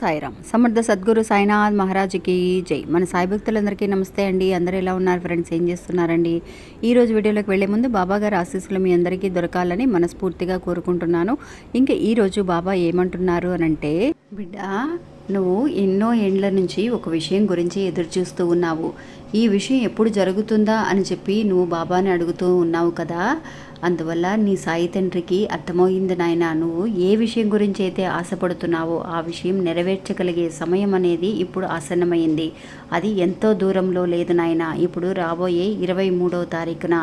సాయిరామ్. సమర్థ సద్గురు సాయినాథ్ మహారాజుకి జై. మన సాయి భక్తులందరికీ నమస్తే అండి. అందరూ ఎలా ఉన్నారు ఫ్రెండ్స్? ఏం చేస్తున్నారండి? ఈ రోజు వీడియోలోకి వెళ్ళే ముందు బాబా గారి ఆశీస్సులు మీ అందరికీ దొరకాలని మనస్ఫూర్తిగా కోరుకుంటున్నాను. ఇంకా ఈ రోజు బాబా ఏమంటున్నారు అని అంటే బిడ్డ నువ్వు ఎన్నో ఏండ్ల నుంచి ఒక విషయం గురించి ఎదురు చూస్తూ ఉన్నావు. ఈ విషయం ఎప్పుడు జరుగుతుందా? అని చెప్పి నువ్వు బాబాని అడుగుతూ ఉన్నావు కదా. అందువల్ల నీ సాయి తండ్రికి అర్థమైంది నాయన నువ్వు ఏ విషయం గురించి అయితే ఆశపడుతున్నావో ఆ విషయం నెరవేర్చగలిగే సమయం అనేది ఇప్పుడు ఆసన్నమైంది. అది ఎంతో దూరంలో లేదు నాయన. ఇప్పుడు రాబోయే ఇరవై మూడవ తారీఖున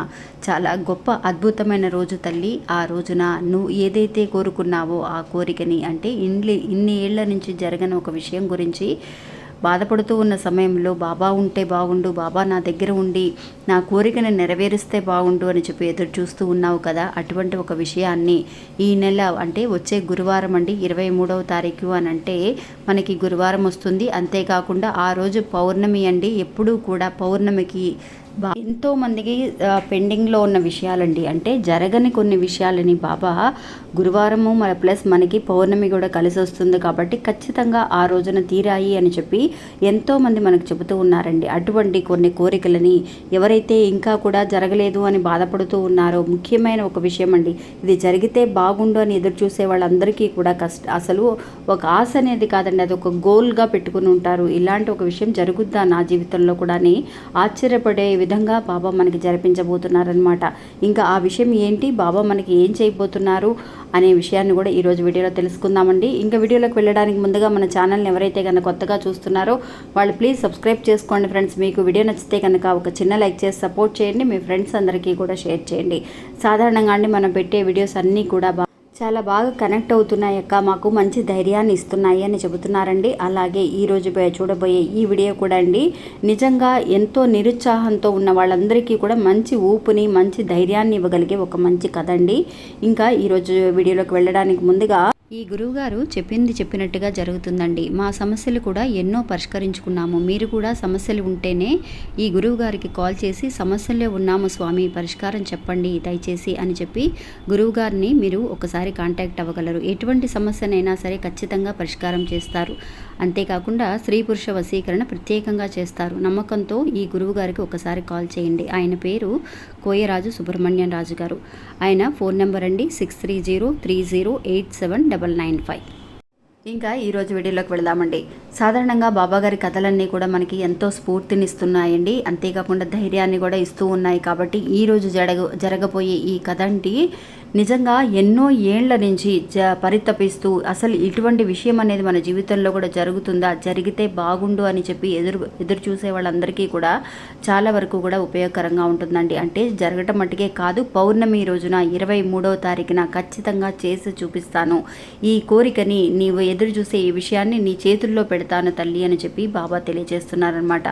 చాలా గొప్ప అద్భుతమైన రోజు తల్లి. ఆ రోజున నువ్వు ఏదైతే కోరుకున్నావో ఆ కోరికని అంటే ఇన్ని ఇన్ని ఏళ్ళ నుంచి జరగని ఒక విషయం గురించి బాధపడుతూ ఉన్న సమయంలో బాబా ఉంటే బాగుండు బాబా నా దగ్గర ఉండి నా కోరికను నెరవేరిస్తే బాగుండు అని చెప్పి ఎదురు చూస్తూ ఉన్నావు కదా అటువంటి ఒక విషయాన్ని ఈ నెల అంటే వచ్చే గురువారం అండి ఇరవై మూడవ తారీఖు అని అంటే మనకి గురువారం వస్తుంది. అంతేకాకుండా ఆ రోజు పౌర్ణమి అండి ఎప్పుడూ కూడా పౌర్ణమికి ఎంతో మందికి పెండింగ్లో ఉన్న విషయాలండి. అంటే జరగని కొన్ని విషయాలని బాబా గురువారము మన ప్లస్ మనకి పౌర్ణమి కూడా కలిసి వస్తుంది కాబట్టి ఖచ్చితంగా ఆ రోజున తీరాయి అని చెప్పి ఎంతో మంది మనకు చెబుతూ ఉన్నారండి. అటువంటి కొన్ని కోరికలని ఎవరైతే ఇంకా కూడా జరగలేదు అని బాధపడుతూ ఉన్నారో ముఖ్యమైన ఒక విషయం అండి. ఇది జరిగితే బాగుండు అని ఎదురు చూసే వాళ్ళందరికీ కూడా కష్ట అసలు ఒక ఆశ అనేది కాదండి. అది ఒక గోల్గా పెట్టుకుని ఉంటారు. ఇలాంటి ఒక విషయం జరుగుద్దా నా జీవితంలో కూడా అని ఆశ్చర్యపడే విధంగా బాబా మనకి జరిపించబోతున్నారనమాట ఇంకా ఆ విషయం ఏంటి? బాబా మనకి ఏం చేయబోతున్నారు? అనే విషయాన్ని కూడా ఈరోజు వీడియోలో తెలుసుకుందామండి. ఇంకా వీడియోలోకి వెళ్ళడానికి ముందుగా మన ఛానల్ని ఎవరైతే కనుక కొత్తగా చూస్తున్నారో వాళ్ళు ప్లీజ్ సబ్స్క్రైబ్ చేసుకోండి ఫ్రెండ్స్. మీకు వీడియో నచ్చితే కనుక ఒక చిన్న లైక్ చేసి సపోర్ట్ చేయండి. మీ ఫ్రెండ్స్ అందరికీ కూడా షేర్ చేయండి. సాధారణంగా అండి మనం పెట్టే వీడియోస్ అన్నీ కూడా బా చాలా బాగా కనెక్ట్ అవుతున్నాయి అక్క. మాకు మంచి ధైర్యాన్ని ఇస్తున్నాయి అని చెబుతున్నారండి. అలాగే ఈ రోజు చూడబోయే ఈ వీడియో కూడా అండి నిజంగా ఎంతో నిరుత్సాహంతో ఉన్న వాళ్ళందరికీ కూడా మంచి ఊపుని మంచి ధైర్యాన్ని ఇవ్వగలిగే ఒక మంచి కథ అండి. ఇంకా ఈరోజు వీడియోలోకి వెళ్ళడానికి ముందుగా ఈ గురువుగారు చెప్పింది చెప్పినట్టుగా జరుగుతుందండి. మా సమస్యలు కూడా ఎన్నో పరిష్కరించుకున్నాము. మీరు కూడా సమస్యలు ఉంటేనే ఈ గురువు గారికి కాల్ చేసి సమస్యల్లో ఉన్నాము స్వామి పరిష్కారం చెప్పండి దయచేసి అని చెప్పి గురువుగారిని మీరు ఒకసారి కాంటాక్ట్ అవ్వగలరు. ఎటువంటి సమస్యనైనా సరే ఖచ్చితంగా పరిష్కారం చేస్తారు. అంతేకాకుండా స్త్రీ పురుష వశీకరణ ప్రత్యేకంగా చేస్తారు. నమ్మకంతో ఈ గురువుగారికి ఒకసారి కాల్ చేయండి. ఆయన పేరు కోయరాజు సుబ్రహ్మణ్యం రాజు గారు. ఆయన ఫోన్ నెంబర్ అండి six three zero three zero eight seven double nine five. ఇంకా ఈరోజు వీడియోలోకి వెళదామండి. సాధారణంగా బాబాగారి కథలన్నీ కూడా మనకి ఎంతో స్ఫూర్తినిస్తున్నాయండి. అంతేకాకుండా ధైర్యాన్ని కూడా ఇస్తూ ఉన్నాయి. కాబట్టి ఈరోజు జరగ జరగబోయే ఈ కథ అంటే నిజంగా ఎన్నో ఏండ్ల నుంచి జ పరితపిస్తూ అసలు ఇటువంటి విషయం అనేది మన జీవితంలో కూడా జరుగుతుందా? జరిగితే బాగుండు అని చెప్పి ఎదురు ఎదురు చూసే వాళ్ళందరికీ కూడా చాలా వరకు కూడా ఉపయోగకరంగా ఉంటుందండి. అంటే జరగటం మట్టుకే కాదు పౌర్ణమి రోజున ఇరవై మూడవ తారీఖున ఖచ్చితంగా చేసి చూపిస్తాను. ఈ కోరికని నీవు ఎదురు చూసే ఈ విషయాన్ని నీ చేతుల్లో పెడతాను తల్లి అని చెప్పి బాబా తెలియజేస్తున్నారనమాట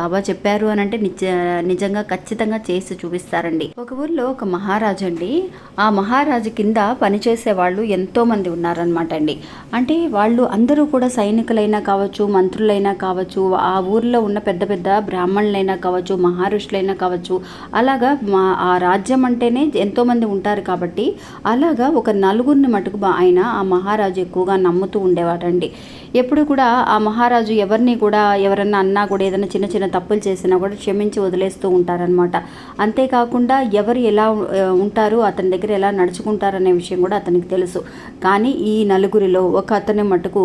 బాబా చెప్పారు అని అంటే నిజ నిజంగా ఖచ్చితంగా చేసి చూపిస్తారండి. ఒక ఊర్లో ఒక మహారాజు అండి ఆ మహా మహారాజు కింద పనిచేసే వాళ్ళు ఎంతోమంది ఉన్నారనమాట అండి. అంటే వాళ్ళు అందరూ కూడా సైనికులైనా కావచ్చు మంత్రులైనా కావచ్చు ఆ ఊర్లో ఉన్న పెద్ద పెద్ద బ్రాహ్మణులైనా కావచ్చు మహారుషులైనా కావచ్చు అలాగా మా ఆ రాజ్యం అంటేనే ఎంతోమంది ఉంటారు కాబట్టి అలాగా ఒక నలుగురిని మటుకు ఆయన ఆ మహారాజు ఎక్కువగా నమ్ముతూ ఉండేవాడండి ఎప్పుడు కూడా ఆ మహారాజు ఎవరిని కూడా ఎవరన్నా అన్నా కూడా ఏదైనా చిన్న చిన్న తప్పులు చేసినా కూడా క్షమించి వదిలేస్తూ ఉంటారనమాట అంతేకాకుండా ఎవరు ఎలా ఉంటారు అతని దగ్గర ఎలా నడుచుకుంటారనే విషయం కూడా అతనికి తెలుసు. కానీ ఈ నలుగురిలో ఒక అతని మటుకు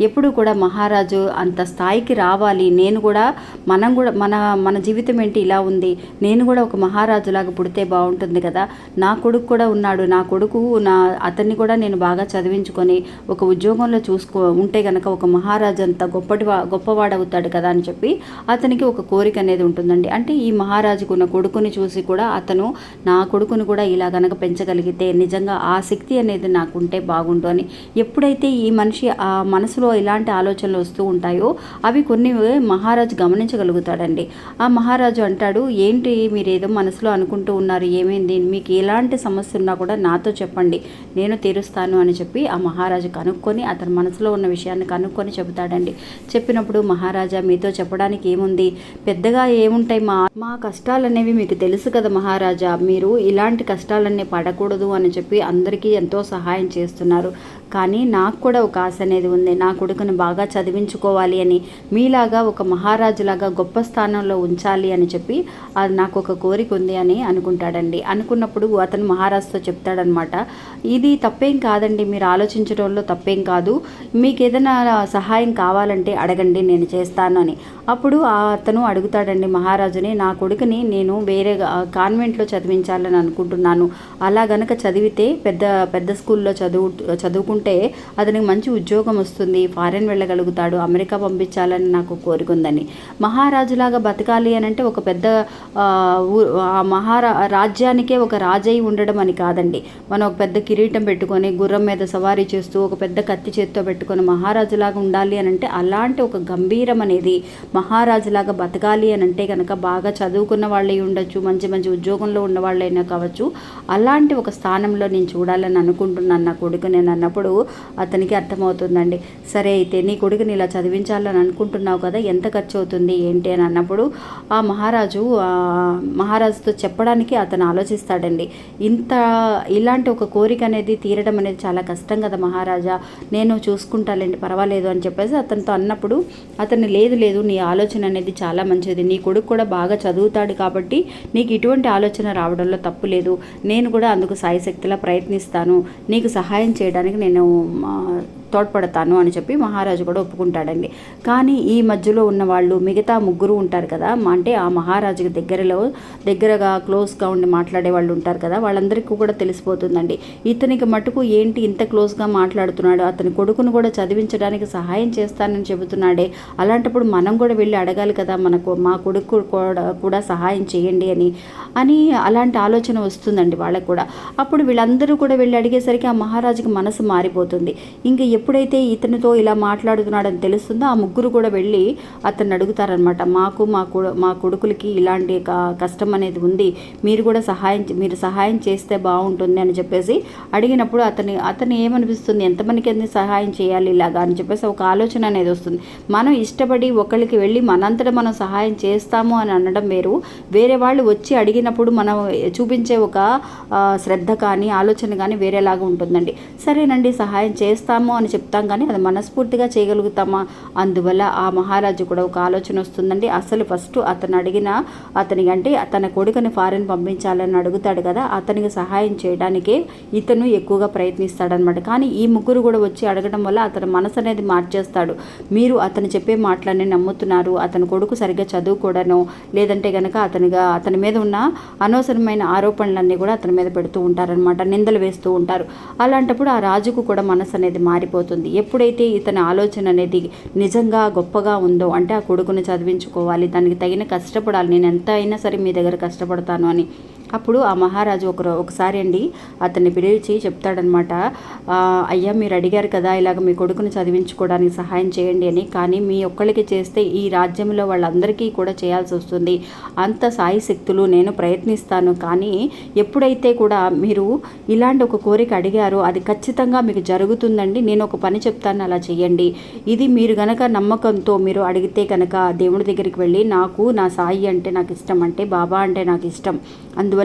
ఎప్పుడు కూడా మహారాజు అంత స్థాయికి రావాలి. నేను కూడా మనం కూడా మన మన జీవితం ఏంటి ఇలా ఉంది. నేను కూడా ఒక మహారాజులాగా పుడితే బాగుంటుంది కదా. నా కొడుకు కూడా ఉన్నాడు. నా కొడుకు నా అతన్ని కూడా నేను బాగా చదివించుకొని ఒక ఉద్యోగంలో చూసుకో ఉంటే కనుక ఒక మహారాజు అంత గొప్పటి గొప్పవాడవుతాడు కదా అని చెప్పి అతనికి ఒక కోరిక అనేది ఉంటుందండి. అంటే ఈ మహారాజుకు ఉన్న కొడుకుని చూసి కూడా అతను నా కొడుకుని కూడా ఇలా గనక పెంచగలిగితే నిజంగా ఆ శక్తి అనేది నాకు ఉంటే బాగుండు అని. ఎప్పుడైతే ఈ మనిషి ఆ మనసులో ఇలాంటి ఆలోచనలు వస్తూ ఉంటాయో అవి కొన్ని మహారాజు గమనించగలుగుతాడండి. ఆ మహారాజు అంటాడు ఏంటి మీరు ఏదో మనసులో అనుకుంటూ ఉన్నారు ఏమైంది? మీకు ఎలాంటి సమస్య ఉన్నా కూడా నాతో చెప్పండి. నేను తీరుస్తాను అని చెప్పి ఆ మహారాజు కనుక్కొని అతని మనసులో ఉన్న విషయాన్ని కనుక్కొని చెబుతాడండి. చెప్పినప్పుడు మహారాజా మీతో చెప్పడానికి ఏముంది? పెద్దగా ఏముంటాయి మా? మా కష్టాలు అనేవి మీకు తెలుసు కదా మహారాజా. మీరు ఇలాంటి కష్టాలన్నీ పడకూడదు అని చెప్పి అందరికీ ఎంతో సహాయం చేస్తున్నారు. కానీ నాకు కూడా ఒక ఆశ అనేది ఉంది. నా కొడుకుని బాగా చదివించుకోవాలి అని మీలాగా ఒక మహారాజులాగా గొప్ప స్థానంలో ఉంచాలి అని చెప్పి అది నాకు ఒక కోరిక ఉంది అని అనుకుంటాడండి. అనుకున్నప్పుడు అతను మహారాజుతో చెప్తాడనమాట ఇది తప్పేం కాదండి మీరు ఆలోచించడంలో తప్పేం కాదు. మీకు ఏదైనా సహాయం కావాలంటే అడగండి నేను చేస్తాను అని. అప్పుడు ఆ అతను అడుగుతాడండి మహారాజుని నా కొడుకుని నేను వేరే కాన్వెంట్లో చదివించాలని అనుకుంటున్నాను. అలా గనక చదివితే పెద్ద పెద్ద స్కూల్లో చదువు చదువుకుంటే అతనికి మంచి ఉద్యోగం వస్తుంది. ఫారెన్ వెళ్ళగలుగుతాడు. అమెరికా పంపించాలని నాకు కోరికుందని మహారాజులాగా బతకాలి అని అంటే ఒక పెద్ద ఊ- మహారా రాజ్యానికే ఒక రాజై ఉండడం అని కాదండి. మనం ఒక పెద్ద కిరీటం పెట్టుకొని గుర్రం మీద సవారీ చేస్తూ ఒక పెద్ద కత్తి చేత్తో పెట్టుకొని మహారాజులాగా ఉండాలి అని అంటే అలాంటి ఒక గంభీరం అనేది మహారాజులాగా బతకాలి అని అంటే కనుక బాగా చదువుకున్న వాళ్ళే ఉండొచ్చు మంచి మంచి ఉద్యోగంలో ఉన్న వాళ్ళైనా కావచ్చు. అలాంటి ఒక స్థానంలో నేను చూడాలని అనుకుంటున్నాను నా కొడుకు. నేను అన్నప్పుడు అతనికి అర్థమవుతుందండి సరే అయితే నీ కొడుకుని ఇలా చదివించాలని అనుకుంటున్నావు కదా ఎంత ఖర్చు అవుతుంది ఏంటి? అని అన్నప్పుడు ఆ మహారాజు మహారాజుతో చెప్పడానికి అతను ఆలోచిస్తాడండి ఇంత ఇలాంటి ఒక కోరిక అనేది తీరడం అనేది చాలా కష్టం కదా మహారాజా. నేను చూసుకుంటాలేండి పర్వాలేదు అని చెప్పేసి అతనితో అన్నప్పుడు అతను లేదు లేదు నీ ఆలోచన అనేది చాలా మంచిది. నీ కొడుకు కూడా బాగా చదువుతాడు కాబట్టి నీకు ఇటువంటి ఆలోచన రావడంలో తప్పు లేదు. నేను కూడా అందుకు సాయశక్తిలా ప్రయత్నిస్తాను. నీకు సహాయం చేయడానికి నేను తోడ్పడతాను అని చెప్పి మహారాజు కూడా ఒప్పుకుంటాడండి. కానీ ఈ మధ్యలో ఉన్న వాళ్ళు మిగతా ముగ్గురు ఉంటారు కదా మా- అంటే ఆ మహారాజుకి దగ్గరలో దగ్గరగా క్లోజ్గా ఉండి మాట్లాడే వాళ్ళు ఉంటారు కదా వాళ్ళందరికీ కూడా తెలిసిపోతుందండి. ఇతనికి మటుకు ఏంటి ఇంత క్లోజ్గా మాట్లాడుతున్నాడు అతని కొడుకును కూడా చదివించడానికి సహాయం చేస్తానని చెబుతున్నాడే అలాంటప్పుడు మనం కూడా వెళ్ళి అడగాలి కదా మనకు మా కొడుకు కూడా కూడా సహాయం చేయండి అని అని అలాంటి ఆలోచన వస్తుందండి వాళ్ళకు కూడా. అప్పుడు వీళ్ళందరూ కూడా వెళ్ళి అడిగేసరికి ఆ మహారాజుకి మనసు మారిపోతుంది. ఇంకా ఎప్పుడైతే ఇతనితో ఇలా మాట్లాడుతున్నాడని తెలుస్తుందో ఆ ముగ్గురు కూడా వెళ్ళి అతన్ని అడుగుతారనమాట మాకు మా మా కొడుకులకి ఇలాంటి కష్టం అనేది ఉంది. మీరు కూడా సహాయం మీరు సహాయం చేస్తే బాగుంటుంది అని చెప్పేసి అడిగినప్పుడు అతని అతను ఏమనిపిస్తుంది? ఎంతమందికి అన్ని సహాయం చేయాలి ఇలాగా? అని చెప్పేసి ఒక ఆలోచన అనేది వస్తుంది. మనం ఇష్టపడి ఒకరికి వెళ్ళి మనంతట మనం సహాయం చేస్తాము అని అనడం వేరు. వేరే వాళ్ళు వచ్చి అడిగినప్పుడు మనం చూపించే ఒక శ్రద్ధ కానీ ఆలోచన కానీ వేరేలాగా ఉంటుందండి. సరేనండి సహాయం చేస్తాము అని చెప్తాం కానీ అది మనస్ఫూర్తిగా చేయగలుగుతామా? అందువల్ల ఆ మహారాజు కూడా ఒక ఆలోచన వస్తుందండి. అసలు ఫస్ట్ అతను అడిగిన అతనికి అంటే తన కొడుకుని ఫారెన్ పంపించాలని అడుగుతాడు కదా అతనికి సహాయం చేయడానికే ఇతను ఎక్కువగా ప్రయత్నిస్తాడనమాట కానీ ఈ ముగ్గురు కూడా వచ్చి అడగడం వల్ల అతని మనసు అనేది మార్చేస్తాడు. మీరు అతను చెప్పే మాటలనే నమ్ముతున్నారు. అతని కొడుకు సరిగ్గా చదువుకోవడను లేదంటే కనుక అతనిగా అతని మీద ఉన్న అనవసరమైన ఆరోపణలన్నీ కూడా అతని మీద పెడుతూ ఉంటారనమాట నిందలు వేస్తూ ఉంటారు. అలాంటప్పుడు ఆ రాజుకు కూడా మనసు అనేది మారిపోతుంది. ఎప్పుడైతే ఇతని ఆలోచన అనేది నిజంగా గొప్పగా ఉందో అంటే ఆ కొడుకుని చదివించుకోవాలి దానికి తగిన కష్టపడాలి నేను ఎంత అయినా సరే మీ దగ్గర కష్టపడతాను అని అప్పుడు ఆ మహారాజు ఒక ఒకసారి అండి అతన్ని పిలిచి చెప్తాడనమాట అయ్యా మీరు అడిగారు కదా ఇలాగ మీ కొడుకుని చదివించుకోవడానికి సహాయం చేయండి అని. కానీ మీ ఒక్కళ్ళకి చేస్తే ఈ రాజ్యంలో వాళ్ళందరికీ కూడా చేయాల్సి వస్తుంది. అంత సాయి శక్తులు నేను ప్రయత్నిస్తాను. కానీ ఎప్పుడైతే కూడా మీరు ఇలాంటి ఒక కోరిక అడిగారో అది ఖచ్చితంగా మీకు జరుగుతుందండి. నేను ఒక పని చెప్తాను అలా చేయండి ఇది మీరు గనక నమ్మకంతో మీరు అడిగితే కనుక దేవుడి దగ్గరికి వెళ్ళి నాకు నా సాయి అంటే నాకు ఇష్టం అంటే బాబా అంటే నాకు ఇష్టం. అందువల్ల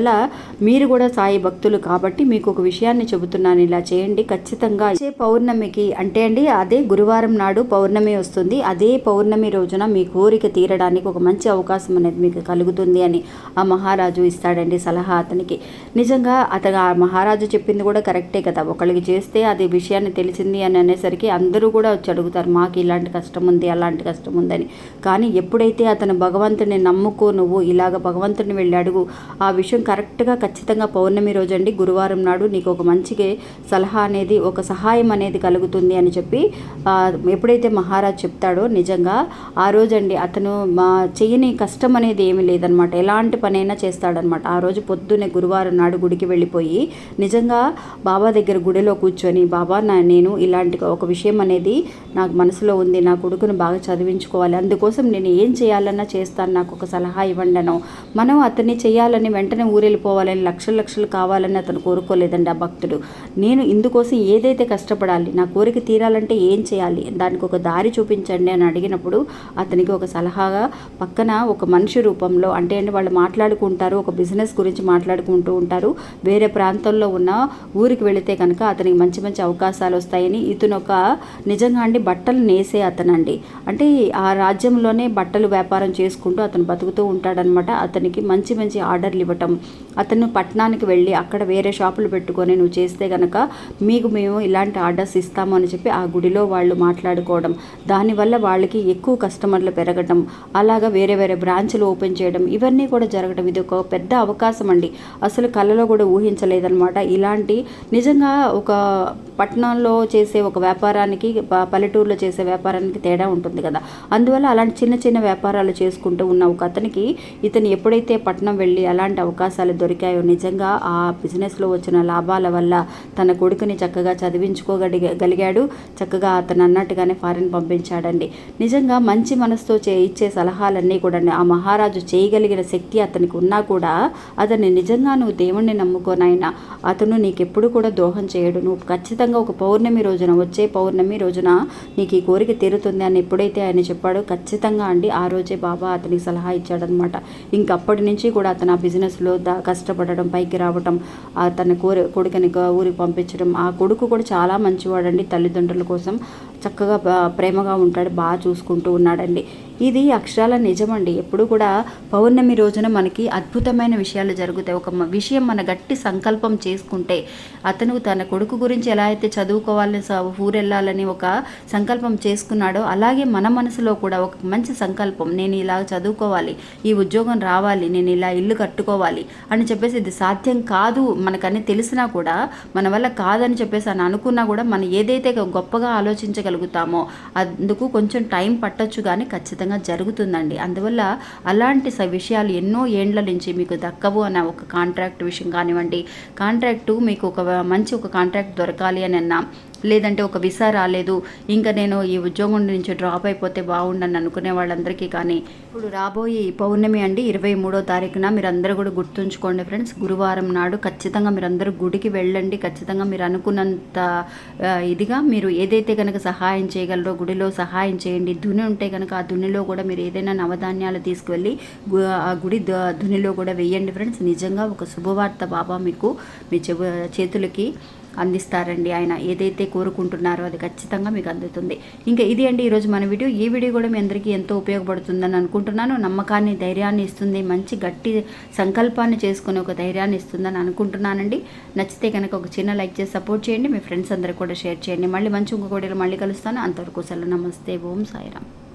మీరు కూడా సాయి భక్తులు కాబట్టి మీకు ఒక విషయాన్ని చెబుతున్నాను. ఇలా చేయండి. ఖచ్చితంగా వచ్చే పౌర్ణమికి అంటే అండి అదే గురువారం నాడు పౌర్ణమి వస్తుంది. అదే పౌర్ణమి రోజున మీ కోరిక తీరడానికి ఒక మంచి అవకాశం అనేది మీకు కలుగుతుంది అని ఆ మహారాజు ఇస్తాడండి సలహా అతనికి. నిజంగా అతను ఆ మహారాజు చెప్పింది కూడా కరెక్టే కదా. ఒకళ్ళకి చేస్తే అది విషయాన్ని తెలిసింది అని అనేసరికి అందరూ కూడా వచ్చి అడుగుతారు మాకు ఇలాంటి కష్టం ఉంది అలాంటి కష్టం ఉందని. కానీ ఎప్పుడైతే అతను భగవంతుని నమ్ముకో నువ్వు ఇలాగ భగవంతుని వెళ్ళి అడుగు ఆ విషయం కరెక్ట్గా ఖచ్చితంగా పౌర్ణమి రోజు అండి గురువారం నాడు నీకు ఒక మంచి సలహా అనేది ఒక సహాయం అనేది కలుగుతుంది అని చెప్పి ఎప్పుడైతే మహారాజ్ చెప్తాడో నిజంగా ఆ రోజండి అతను మా చేయని కష్టం అనేది ఏమీ లేదనమాట. ఎలాంటి పనైనా చేస్తాడనమాట. ఆ రోజు పొద్దున్నే గురువారం నాడు గుడికి వెళ్ళిపోయి నిజంగా బాబా దగ్గర గుడిలో కూర్చొని బాబా నా నేను ఇలాంటి ఒక విషయం అనేది నాకు మనసులో ఉంది నా కొడుకును బాగా చదివించుకోవాలి అందుకోసం నేను ఏం చేయాలన్నా చేస్తాను నాకు ఒక సలహా ఇవ్వండి మనం అతన్ని చేయాలని వెంటనే ఊరెళ్ళిపోవాలని లక్షలు లక్షలు కావాలని అతను కోరుకోలేదండి ఆ భక్తుడు. నేను ఇందుకోసం ఏదైతే కష్టపడాలి నా కోరిక తీరాలంటే ఏం చేయాలి దానికి ఒక దారి చూపించండి అని అడిగినప్పుడు అతనికి ఒక సలహాగా పక్కన ఒక మనిషి రూపంలో అంటే అండి వాళ్ళు మాట్లాడుకుంటారు ఒక బిజినెస్ గురించి మాట్లాడుకుంటూ ఉంటారు. వేరే ప్రాంతంలో ఉన్న ఊరికి వెళితే కనుక అతనికి మంచి మంచి అవకాశాలు వస్తాయని ఇతను ఒక నిజంగా అండి బట్టలు నేసే అతనండి. అంటే ఆ రాజ్యంలోనే బట్టలు వ్యాపారం చేసుకుంటూ అతను బతుకుతూ ఉంటాడనమాట. అతనికి మంచి మంచి ఆర్డర్లు ఇవ్వటం అతను పట్టణానికి వెళ్ళి అక్కడ వేరే షాపులు పెట్టుకొని నువ్వు చేస్తే కనుక మీకు మేము ఇలాంటి ఆర్డర్స్ ఇస్తాము అని చెప్పి ఆ గుడిలో వాళ్ళు మాట్లాడుకోవడం. దానివల్ల వాళ్ళకి ఎక్కువ కస్టమర్లు పెరగడం అలాగా వేరే వేరే బ్రాంచ్లు ఓపెన్ చేయడం ఇవన్నీ కూడా జరగడం. ఇది ఒక పెద్ద అవకాశం అండి. అసలు కళలో కూడా ఊహించలేదన్నమాట. ఇలాంటి నిజంగా ఒక పట్టణంలో చేసే ఒక వ్యాపారానికి పల్లెటూరులో చేసే వ్యాపారానికి తేడా ఉంటుంది కదా. అందువల్ల అలాంటి చిన్న చిన్న వ్యాపారాలు చేసుకుంటూ ఉన్న ఒక అతనికి ఇతను ఎప్పుడైతే పట్టణం వెళ్ళి అలాంటి అవకాశం అవకాశాలు దొరికాయో నిజంగా ఆ బిజినెస్లో వచ్చిన లాభాల వల్ల తన కొడుకుని చక్కగా చదివించుకోగలి గలిగాడు చక్కగా అతను అన్నట్టుగానే ఫారిన్ పంపించాడండి. నిజంగా మంచి మనసుతో చే ఇచ్చే సలహాలన్నీ కూడా ఆ మహారాజు చేయగలిగిన శక్తి అతనికి ఉన్నా కూడా అతన్ని నిజంగా నువ్వు దేవుణ్ణి నమ్ముకోనైనా అతను నీకు ఎప్పుడు కూడా దోహం చేయడు. నువ్వు ఖచ్చితంగా ఒక పౌర్ణమి రోజున వచ్చే పౌర్ణమి రోజున నీకు ఈ కోరిక తీరుతుంది అని ఎప్పుడైతే ఆయన చెప్పాడో ఖచ్చితంగా అండి ఆ రోజే బాబా అతనికి సలహా ఇచ్చాడనమాట ఇంకప్పటి నుంచి కూడా అతను ఆ బిజినెస్లో కష్టపడడం పైకి రావడం ఆ తన కోరి కొడుకుని ఊరికి పంపించడం ఆ కొడుకు కూడా చాలా మంచివాడండి తల్లిదండ్రుల కోసం. చక్కగా ప్రేమగా ఉంటాడు బాగా చూసుకుంటూ ఉన్నాడండి. ఇది అక్షరాల నిజమండి. ఎప్పుడు కూడా పౌర్ణమి రోజున మనకి అద్భుతమైన విషయాలు జరుగుతాయి. ఒక విషయం మన గట్టి సంకల్పం చేసుకుంటే అతను తన కొడుకు గురించి ఎలా అయితే చదువుకోవాలని ఊరెళ్ళాలని ఒక సంకల్పం చేసుకున్నాడో అలాగే మన మనసులో కూడా ఒక మంచి సంకల్పం నేను ఇలా చదువుకోవాలి ఈ ఉద్యోగం రావాలి నేను ఇలా ఇల్లు కట్టుకోవాలి అని చెప్పేసి ఇది సాధ్యం కాదు మనకని తెలిసినా కూడా మన వల్ల కాదని చెప్పేసి అని అనుకున్నా కూడా మనం ఏదైతే గొప్పగా ఆలోచించగలుగుతామో అందుకు కొంచెం టైం పట్టొచ్చు కానీ ఖచ్చితంగా జరుగుతుందండి. అందువల్ల అలాంటి స- విషయాలు ఎన్నో ఏండ్ల నుంచి మీకు దక్కవు అన్న ఒక కాంట్రాక్ట్ విషయం కానివ్వండి. కాంట్రాక్టు మీకు ఒక మంచి ఒక కాంట్రాక్ట్ దొరకాలి అని అన్నా లేదంటే ఒక విసా రాలేదు. ఇంకా నేను ఈ ఉద్యోగం నుంచి డ్రాప్ అయిపోతే బాగుండని అనుకునే వాళ్ళందరికీ కానీ ఇప్పుడు రాబోయే పౌర్ణమి అండి ఇరవై మూడో తారీఖున మీరు అందరూ కూడా గుర్తుంచుకోండి ఫ్రెండ్స్. గురువారం నాడు ఖచ్చితంగా మీరందరూ గుడికి వెళ్ళండి. ఖచ్చితంగా మీరు అనుకున్నంత ఇదిగా మీరు ఏదైతే కనుక సహాయం చేయగలరో గుడిలో సహాయం చేయండి. ధుని ఉంటే కనుక ఆ దునిలో కూడా మీరు ఏదైనా నవధాన్యాలు తీసుకువెళ్ళి ఆ గుడి ద- ధునిలో కూడా వెయ్యండి ఫ్రెండ్స్. నిజంగా ఒక శుభవార్త బాబా మీకు మీ చెవు చేతులకి అందిస్తారండి. ఆయన ఏదైతే కోరుకుంటున్నారో అది ఖచ్చితంగా మీకు అందుతుంది. ఇంకా ఇది అండి ఈరోజు మన వీడియో. ఈ వీడియో కూడా మీ అందరికీ ఎంతో ఉపయోగపడుతుందని అనుకుంటున్నాను. నమ్మకాన్ని ధైర్యాన్ని ఇస్తుంది. మంచి గట్టి సంకల్పాన్ని చేసుకునే ఒక ధైర్యాన్ని ఇస్తుందని అనుకుంటున్నానండి. నచ్చితే కనుక ఒక చిన్న లైక్ చేసి సపోర్ట్ చేయండి. మీ ఫ్రెండ్స్ అందరూ కూడా షేర్ చేయండి. మళ్ళీ మంచి ఇంకొక వీడియోలో మళ్ళీ కలుస్తాను. అంతవరకు సెలవు. నమస్తే. ఓం సాయిరామ్.